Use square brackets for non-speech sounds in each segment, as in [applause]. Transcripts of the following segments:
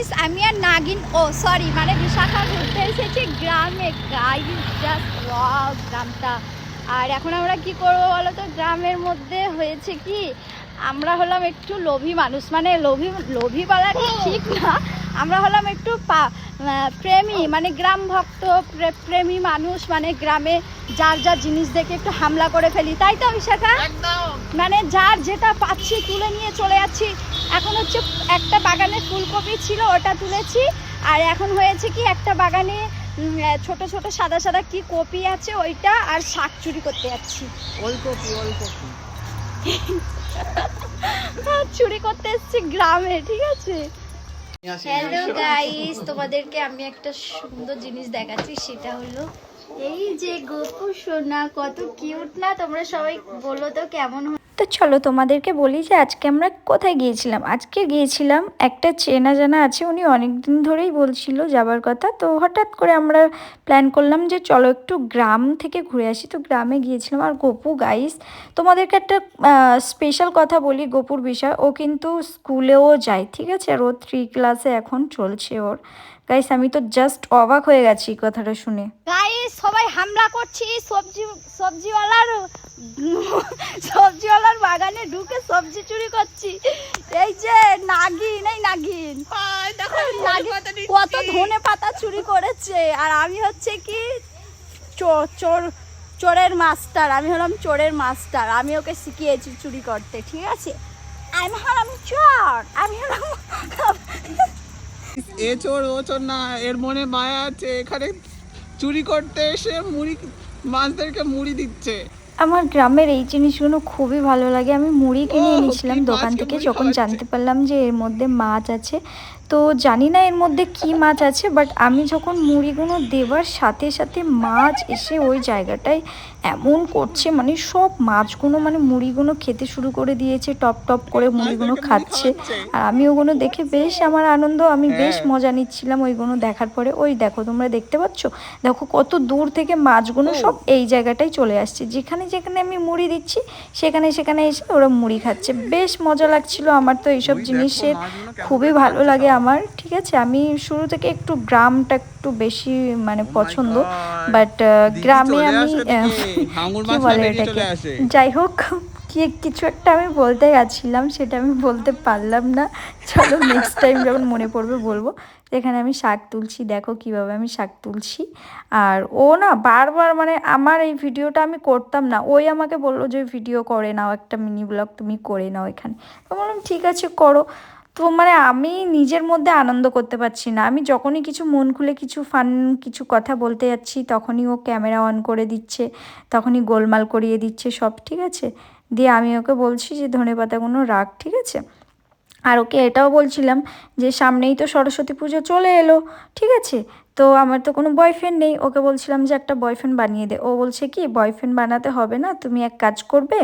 Guys আমি আর নাগিন, ও sorry মানে বিশাখা ঘুরতে এসেছি গ্রামে। গাইস জাস্ট গ্রামটা। আর এখন আমরা কি করব বলো তো? গ্রামের মধ্যে হয়েছে কি? আমরা হলাম একটু লোভী মানুষ মানে লোভী লোভী বলা ঠিক না। আমরা হলাম একটু পা- প্রেমী মানে গ্রাম ভক্ত প্রেমী মানুষ মানে গ্রামে যার যার জিনিস দেখে একটু হামলা করে ফেলি তাই তো বিশাখা মানে যার যেটা পাচ্ছি তুলে নিয়ে চলে যাচ্ছি। এখন হচ্ছে একটা বাগানে ফুলকপি ছিল ওটা তুলেছি। আর এখন হয়েছে কি একটা বাগানে ছোট ছোট সাদা সাদা কি কপি আছে ওইটা আর শাক চুরি করতে যাচ্ছি। ওলকপি ওলকপি। [laughs] চুরি করতে এসেছি গ্রামে ঠিক আছে? হ্যালো গাইস তোমাদেরকে আমি একটা সুন্দর জিনিস দেখাচ্ছি সেটা হলো এই যে গোপু সোনা কত কিউট না? তোমরা সবাই বলো তো কেমন তো চলো তোমাদেরকে বলি যে আজকে আমরা কোথায় গিয়েছিলাম। আজকে গিয়েছিলাম একটা চেনা জানা আছে, উনি অনেক দিন ধরেই বলছিল যাবার কথা। তো হঠাৎ করে আমরা প্ল্যান করলাম যে চলো একটু গ্রাম থেকে ঘুরে আসি। তো গ্রামে গিয়েছিলাম আর গপু গাইস তোমাদেরকে একটা স্পেশাল কথা বলি গপুর বিষয়। ও কিন্তু স্কুলেও যায়, ঠিক আছে? আর ও থ্রি ক্লাসে এখন চলছে ওর। গাইস আমি তো জাস্ট অবাক হয়ে গেছি কথাটা শুনে। গাইস সবাই হামলা করছি সবজি সবজিওয়ালার সবজিওয়ালার বাগানে ঢুকে সবজি চুরি করছি। এই যে নাগিন এই নাগিন। কত ধনে পাতা চুরি করেছে। আর আমি হচ্ছে কি চোর চোর চোরের মাস্টার আমি হলাম চোরের মাস্টার আমি ওকে শিখিয়েছি চুরি করতে ঠিক আছে? আমি হলাম চোর। আমি হলাম এ চোর ও চোর না এর মনে মায়া আছে। এখানে চুরি করতে এসে মুড়ি মাছদেরকে মুড়ি দিচ্ছে। আমার গ্রামের এই জিনিসগুলো খুবই ভালো লাগে। আমি মুড়ি কিনে নিয়েছিলাম এনেছিলাম দোকান থেকে যখন জানতে পারলাম যে এর মধ্যে মাছ আছে তো জানি না এর মধ্যে কি মাছ আছে বাট আমি যখন মুড়িগুলো দেওয়ার সাথে সাথে মাছ এসে ওই জায়গাটায় এমন করছে মানে সব মাছগুলো মানে মুড়িগুলো খেতে শুরু করে দিয়েছে টপ টপ করে মুড়িগুলো খাচ্ছে। আর আমি ওগুলো দেখে বেশ আমার আনন্দ আমি বেশ হ্যাঁ। মজা নিচ্ছিলাম ওইগুলো দেখার পরে। ওই দেখো তোমরা দেখতে পাচ্ছ? দেখো কত দূর থেকে মাছগুলো সব এই জায়গাটায় চলে আসছে। যেখানে যেখানে আমি মুড়ি দিচ্ছি সেখানে সেখানে এসে ওরা মুড়ি খাচ্ছে। বেশ মজা লাগছিল আমার তো এইসব জিনিসের। খুবই ভালো লাগে। আমার ঠিক আছে? আমি শুরু থেকে একটু গ্রামটা একটু বেশি মানে Oh পছন্দ বাট গ্রামে আমি কি বলে এটাকে? যাই হোক কি কিছু একটা আমি বলতে গেছিলাম সেটা আমি বলতে পারলাম না। চলো নেক্সট টাইম যখন মনে পড়বে বলব। এখানে আমি শাক তুলছি দেখো কীভাবে আমি শাক তুলছি। আর ও না বারবার মানে আমার এই ভিডিওটা আমি করতাম না। ওই আমাকে বলল যে ভিডিও করে নাও একটা মিনি ব্লগ তুমি করে নাও এখানে। তো বললাম ঠিক আছে করো। তো মানে আমি নিজের মধ্যে আনন্দ করতে পারছি না। আমি যখনই কিছু মন খুলে কিছু ফান, কিছু কথা বলতে যাচ্ছি, তখনই ও ক্যামেরা অন করে দিচ্ছে, তখনই গোলমাল করিয়ে দিচ্ছে সব, ঠিক আছে? দিয়ে আমি ওকে বলছি যে, ধনে পাতাগুলো রাখ, ঠিক আছে? আর ওকে এটাও বলছিলাম যে, সামনেই তো সরস্বতী পুজো চলে এলো, ঠিক আছে? তো আমার তো কোনো বয়ফ্রেন্ড নেই। ওকে বলছিলাম যে, একটা বয়ফ্রেন্ড বানিয়ে দে। ও বলছে কি বয়ফ্রেন্ড বানাতে হবে না, তুমি এক কাজ করবে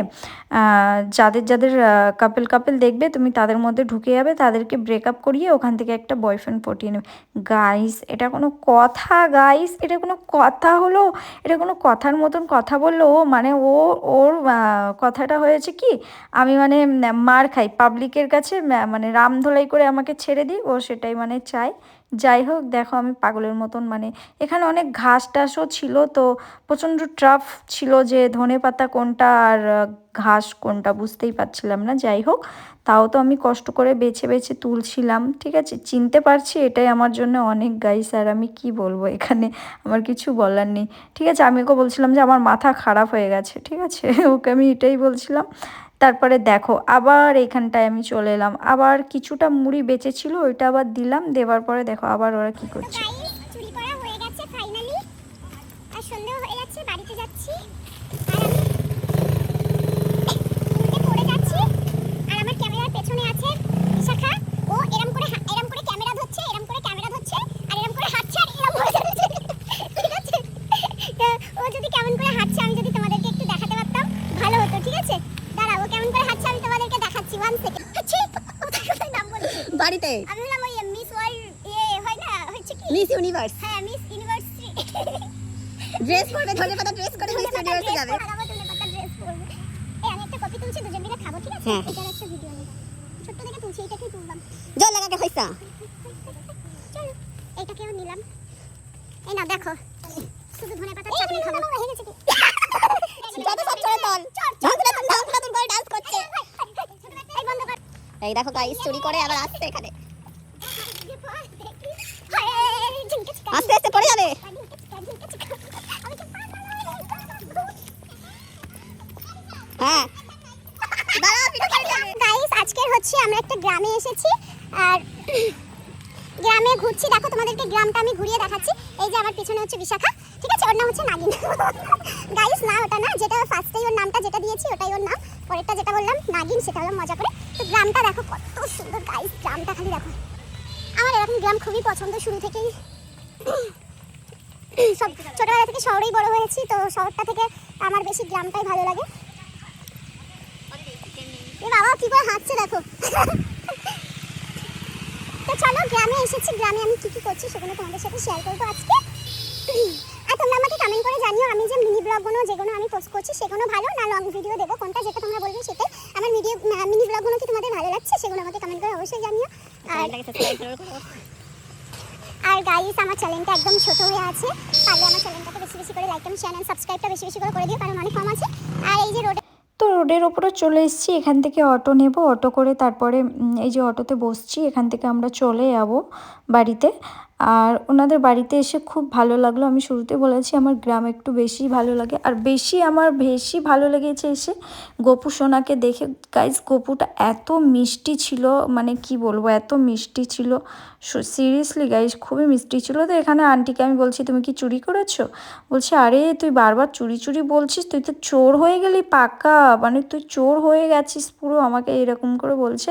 যাদের যাদের কাপেল কাপেল দেখবে, তুমি তাদের মধ্যে ঢুকে যাবে, তাদেরকে ব্রেকআপ করিয়ে ওখান থেকে একটা বয়ফ্রেন্ড পটিয়ে নেবে। গাইস এটা কোনো কথা গাইস এটা কোনো কথা হলো, এটা কোনো কথার মতন কথা বলল। ও মানে ও, ওর কথাটা হয়েছে কি, আমি মানে মার খাই পাবলিকের কাছে মানে রামধোলাই করে আমাকে ছেড়ে দিই, ও সেটাই মানে চাই যাই হোক, দেখো আমি পাগলের মতন মানে এখানে অনেক ঘাস টাসও ছিল, তো প্রচণ্ড ট্রাফ ছিল যে ধনে পাতা কোনটা আর ঘাস কোনটা বুঝতেই পারছিলাম না। যাই হোক, তাও তো আমি কষ্ট করে বেছে বেছে তুলছিলাম, ঠিক আছে? চিনতে পারছি এটাই আমার জন্য অনেক গাইস আর আমি কি বলব? এখানে আমার কিছু বলার নেই। ঠিক আছে আমি ওকে বলছিলাম যে আমার মাথা খারাপ হয়ে গেছে, ঠিক আছে? ওকে আমি এটাই বলছিলাম। তারপরে দেখো, আবার এইখানটায় আমি চলে এলাম। আবার কিছুটা মুড়ি বেঁচেছিল, ওইটা আবার দিলাম, দেওয়ার পরে দেখো আবার ওরা কি করছে গাইস চুরি করা হয়ে গেছে ফাইনালি আর সন্ধ্যা হয়ে যাচ্ছে বাড়িতে যাচ্ছি আর আমি উল্টে পড়ে যাচ্ছি আর আমার ক্যামেরার পেছনে আছে বিশাখা ও এরম করে হা- এরম করে ক্যামেরা ধরছে এরম করে ক্যামেরা ধরছে আর এরম করে হাঁটছে আর এরম হয়ে যাচ্ছে ঠিক আছে তা ও যদি কেমন করে হাঁটছে আমি যদি তোমাদেরকে একটু দেখাতে পারতাম ভালো হতো ঠিক আছে দাঁড়াও ও কেমন করে হাঁটছে আমি তোমাদেরকে দেখাচ্ছি ওয়ান সেকেন্ড হাঁটছি কোথায় কোথায় নাম বলছি বাড়িতে আমি হলাম ওই মিস ওয়ার্ল্ড ইয়ে হয় না হচ্ছে কি মিস ইউনিভার্স হ্যাঁ মিস ইউনিভার্সিটি ড্রেস পরবে ধনে পাতা ড্রেস করে মিস ইউনিভার্সে যাবে আমি একটা কপি তুলছি দুজন মিলে খাব ঠিক আছে হ্যাঁ। এটার একটা ভিডিও নেই ছোট্ট দেখে তুলছি এটাকেই তুললাম জল লাগাকে হইছা চলো এটাকেও নিলাম এই না দেখো শুধু ধনে পাতা চাটনি খাব হয়ে গেছে যত সব চলে তল ঝাঁকুড়া তুল ঝাঁকুড়া তুল করে ডান্স করছে এই বন্ধ কর এই দেখো গাইস চুরি করে আবার আসছে এখানে আস্তে আস্তে পড়ে যাবে হ্যাঁ। গাইস আজকের হচ্ছে আমরা একটা গ্রামে এসেছি, আর গ্রামে ঘুরছি। দেখো তোমাদেরকে গ্রামটা আমি ঘুরিয়ে দেখাচ্ছি। এই যে পিছনে হচ্ছে বিশাখা, ঠিক আছে? ওর নাম হচ্ছে নাগিন। [laughs] গাইস না, ওটা না, যেটা ফার্স্টেই ওর নামটা যেটা দিয়েছি, ওটাই ওর নাম। পরেরটা যেটা বললাম, নাগিন, সেটা মজা করে। তো গ্রামটা দেখো কত সুন্দর গাইস গ্রামটা খালি দেখো। আমার এরকম গ্রাম খুবই পছন্দ শুরু থেকেই। সব ছোটবেলা থেকে শহরেই বড় হয়েছি, তো শহরটা থেকে আমার বেশি গ্রামটাই ভালো লাগে। এ বাবা কি করে হাঁটছে দেখো। তো চলো গ্রামে এসেছি। গ্রামে আমি কি কি করছি সেগুলো তোমাদের সাথে শেয়ার করব আজকে। আর তোমরা আমাকে কমেন্ট করে জানিও আমি যে মিনি ব্লগগুলো যেগুলো আমি পোস্ট করছি সেগুলো ভালো না লং ভিডিও দেবো? কোনটা যেটা তোমরা বলবে সেটাই। আমার ভিডিও মিনি ব্লগগুলো কি তোমাদের ভালো লাগছে সেগুলো আমাকে কমেন্ট করে অবশ্যই জানিও। আর আর গাইস আমার চ্যানেলটা একদম ছোট হয়ে আছে। পারলে আমার চ্যানেলটাকে বেশি বেশি করে লাইক এবং শেয়ার সাবস্ক্রাইবটা বেশি বেশি করে করে দিও কারণ অনেক কম আছে। আর এই যে রোডে তো রোডের ওপরে চলে এসেছি, এখান থেকে অটো নেব, অটো করে তারপরে এই যে অটোতে বসছি, এখান থেকে আমরা চলে যাব বাড়িতে। আর ওনাদের বাড়িতে এসে খুব ভালো লাগল। আমি শুরুতে বলেছি আমার গ্রাম একটু বেশি ভালো লাগে। আর বেশি আমার বেশি ভালো লেগেছে এসে গপু সোনাকে দেখে। গাইজ গপুটা এত মিষ্টি ছিল মানে কি বলব, এত মিষ্টি ছিল। সিরিয়াসলি গাইজ খুবই মিষ্টি ছিল। তো এখানে আন্টিকে আমি বলছি, তুমি কি চুরি করেছ? বলছে, আরে, তুই বারবার চুরি চুরি বলছিস, তুই তো চোর হয়ে গেলি পাকা। মানে তুই চোর হয়ে গেছিস পুরো আমাকে এরকম করে বলছে।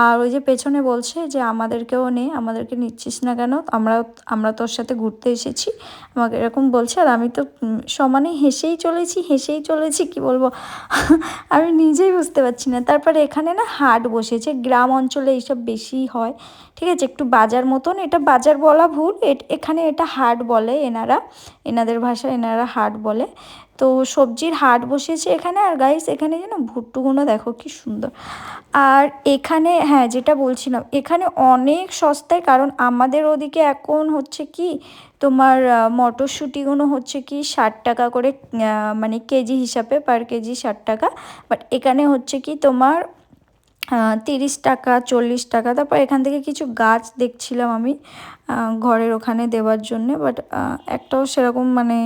আর ওই যে পেছনে বলছে যে, আমাদেরকেও নে, আমাদেরকে নিচ্ছিস না কেন? আমরা আমরা তোর সাথে ঘুরতে এসেছি। আমাকে এরকম বলছে, আর আমি তো সমানে হেসেই চলেছি হেসেই চলেছি, কি বলব? [laughs] আমি নিজেই বুঝতে পারছি না। তারপরে এখানে না হাট বসেছে, গ্রাম অঞ্চলে এইসব বেশি হয়, ঠিক আছে? একটু বাজার মতন, এটা বাজার বলা ভুল এখানে এটা হাট বলে এনারা, এনাদের ভাষায় এনারা হাট বলে। তো সবজির হাট বসেছে এখানে। আর গাইস এখানে যেন ভুট্টুগুলো দেখো কি সুন্দর। আর এখানে হ্যাঁ যেটা বলছিলাম, এখানে অনেক সস্তায়, কারণ আমাদের ওদিকে এখন হচ্ছে কি, তোমার মটরশুঁটিগুলো হচ্ছে কি ষাট টাকা করে মানে কেজি হিসাবে পার কেজি ষাট টাকা। বাট এখানে হচ্ছে কি তোমার তিরিশ টাকা, চল্লিশ টাকা। তারপর এখান থেকে কিছু গাছ দেখছিলাম আমি ঘরের ওখানে দেওয়ার জন্যে। বাট একটাও সেরকম মানে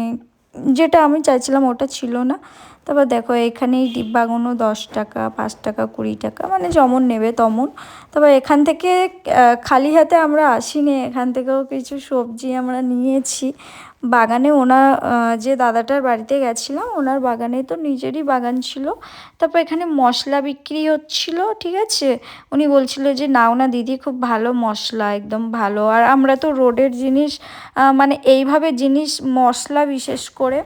যেটা আমি চাইছিলাম ওটা ছিল না। তারপর দেখো এখানে ডিব্বাগুলো দশ টাকা, পাঁচ টাকা, কুড়ি টাকা মানে যেমন নেবে তেমন। তারপর এখান থেকে খালি হাতে আমরা আসিনি, এখান থেকেও কিছু সবজি আমরা নিয়েছি। বাগানে ওনার যে দাদাটার বাড়িতে গেছিলাম, ওনার বাগানে তো নিজেরই বাগান ছিল। তারপর এখানে মশলা বিক্রি হচ্ছিল, ঠিক আছে? উনি বলছিল যে না দিদি, খুব ভালো মশলা, একদম ভালো। আর আমরা তো রোডের জিনিস মানে এইভাবে জিনিস, মশলা বিশেষ করে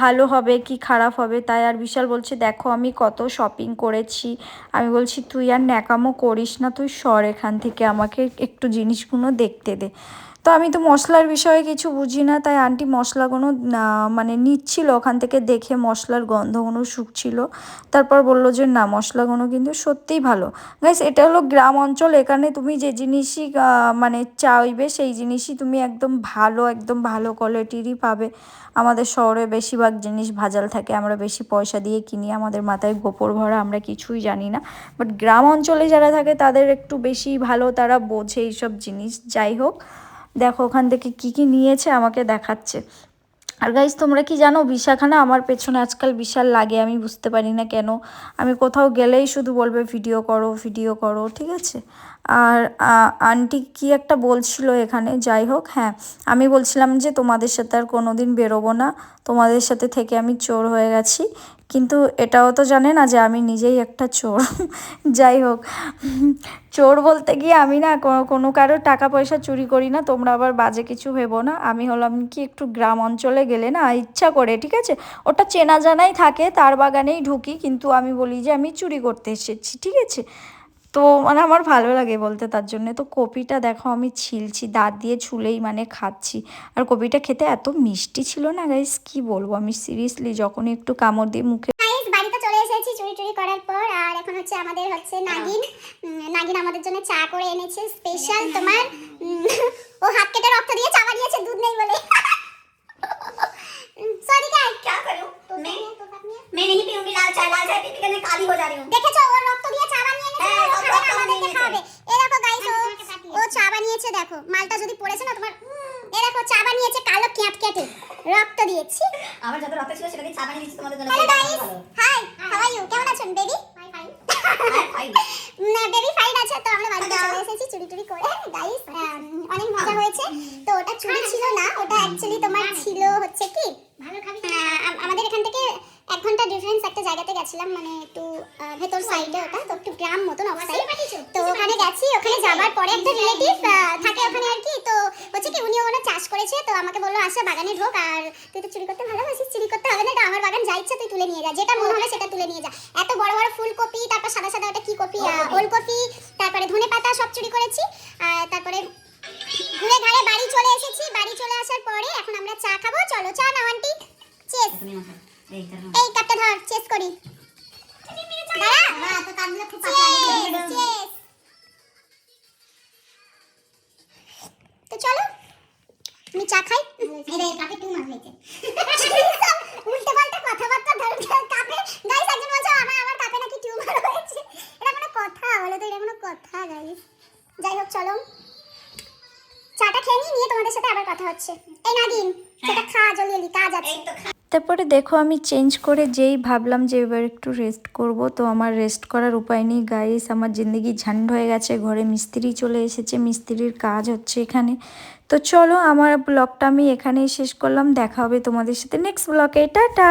ভালো হবে কি খারাপ হবে, তাই আর বিশাল বলছে, দেখো, আমি কত শপিং করেছি। আমি বলছি, তুই আর ন্যাকামো করিস না, তুই সর এখান থেকে, আমাকে একটু জিনিসগুলো দেখতে দে। তো আমি তো মশলার বিষয়ে কিছু বুঝি না, তাই আন্টি মশলাগুলো মানে নিচ্ছিল ওখান থেকে দেখে মশলার গন্ধগুলো শুকছিল। তারপর বলল যে না, মশলাগুলো কিন্তু সত্যিই ভালো। গাইস এটা হলো গ্রাম অঞ্চল, এখানে তুমি যে জিনিসই মানে চাইবে সেই জিনিসই তুমি একদম ভালো একদম ভালো কোয়ালিটিরই পাবে। আমাদের শহরে বেশিরভাগ জিনিস ভাজাল থাকে, আমরা বেশি পয়সা দিয়ে কিনি, আমাদের মাথায় গোপর ভরা, আমরা কিছুই জানি না। বাট গ্রাম অঞ্চলে যারা থাকে, তাদের একটু বেশি ভালো, তারা বোঝে এইসব জিনিস। যাই হোক দেখো, ওখান থেকে কি কি নিয়েছে আমাকে দেখাচ্ছে। আর গাইজ তোমরা কি জানো, বিশাখানা আমার পেছনে আজকাল বিশাল লাগে, আমি বুঝতে পারি না কেন। আমি কোথাও গেলেই শুধু বলবে, ভিডিও করো ভিডিও করো, ঠিক আছে? আর আন্টি কি একটা বলছিল এখানে? যাই হোক হ্যাঁ আমি বলছিলাম যে তোমাদের সাথে আর কোনো দিন বেরোবো না। তোমাদের সাথে থেকে আমি চোর হয়ে গেছি। কিন্তু এটাও তো জানে না যে আমি নিজেই একটা চোর। [laughs] যাই হোক, চোর বলতে গিয়ে আমি না কোনো কারও টাকা পয়সা চুরি করি না। তোমরা আবার বাজে কিছু ভেবো না। আমি হলাম কি একটু গ্রাম অঞ্চলে গেলে না ইচ্ছা করে, ঠিক আছে? ওটা চেনা জানাই থাকে, তার বাগানেই ঢুকি। কিন্তু আমি বলি যে আমি চুরি করতে এসেছি, ঠিক আছে? তো মানে আমার ভালো লাগে বলতে তার জন্য তো কপিটা দেখো আমি ছিলছি দাঁত দিয়ে ছুলেই মানে খাচ্ছি আর কপিটা খেতে এত মিষ্টি ছিল না গাইস কি বলবো আমি সিরিয়াসলি যখনই একটু কামড় দিয়ে মুখে গাইস বাড়িতে চলে এসেছি চুরি টুরি করার পর আর এখন এখন হচ্ছে আমাদের হচ্ছে নাগিন উম, নাগিন আমাদের জন্য চা করে এনেছে স্পেশাল তোমার উম, ও হাত কেটে রক্ত দিয়ে চা বানিয়েছে দুধ নেই বলে সরি গাই क्या करूं मैं मैं नहीं पीऊंगी लाल चाय लाल चाय पी पी के मैं काली हो जा रही हूँ দেখেছো মালটা যদি পড়েছে না তোমার এ দেখো চা বানিয়েছে কালো ক্যাট কেটে রক্ত দিয়েছি আমার যত রক্ত ছিল সেটা দিয়ে চা বানিয়ে দিচ্ছি তোমাদের জন্য hello guys hi how are you কেমন আছেন বেবি হ্যাঁ, খাই। না বেবি ফাইন আছে তো আমরা বাড়িতে চলে এসেছি চুরি টুরি করে। গাইস অনেক মজা হয়েছে। তো ওটা চুরি ছিল না ওটা অ্যাকচুয়ালি তোমার ছিল হচ্ছে কি আহ, আম- আমাদের এখান থেকে এক ঘণ্টা ডিফারেন্স একটা জায়গাতে গেছিলাম মানে একটু ভেতর সাইডে ওটা তো একটু গ্রাম মতন অবস্থায়। তো ওখানে গেছি ওখানে যাবার পরে একটা রিলেটিভ থাকে ওখানে আর কি তো হচ্ছে কি উনি ওখানে চাষ করেছে তো আমাকে বলল আসা বাগানে ঢোক আর তুই তো চুরি করতে ভালোবাসিস চুরি করতে হবে না এটা আমার বাগান যা ইচ্ছা তুই তুলে নিয়ে যা যেটা মনে হবে সেটা তুলে নিয়ে যা। এত বড় বড় ফুলকপি তারপর সাদা সাদা ওটা কি কপি ওলকপি তারপরে ধনে পাতা সব চুরি করেছি আর তারপরে ঘুরে ঘাড়ে বাড়ি চলে এসেছি বাড়ি চলে আসার পরে এখন আমরা চা খাব চলো চা নাও আন্টি। চেস। এই। কাপটা ধর চেস করি। তো চলো আমি চা খাই। এই কাপে টু মাছ হয়েছে। [laughs] উল্টে পাল্টে কথাবার্তা ধর কাপে। গাইস একজন বলছে আমার আমার কাপে নাকি টিউমার হয়েছে। এটা কোনো কথা বলে তো এটা কোনো কথা গাইস যাই হোক চলো। চাটা খেয়ে নিই, নিয়ে তোমাদের সাথে আবার কথা হচ্ছে। এই নাগিন সেটা খা জলদি জলদি কাজ আছে। এই তো খা। তারপরে দেখো আমি চেঞ্জ করে যেই ভাবলাম যে এবার একটু রেস্ট করব, তো আমার রেস্ট করার উপায় নেই। গাইস আমার জিন্দগি ঝান্ড হয়ে গেছে, ঘরে মিস্ত্রি চলে এসেছে, মিস্ত্রির কাজ হচ্ছে এখানে। তো চলো আমার ব্লগটা আমি এখানেই শেষ করলাম, দেখা হবে তোমাদের সাথে নেক্সট ব্লগে টাটা!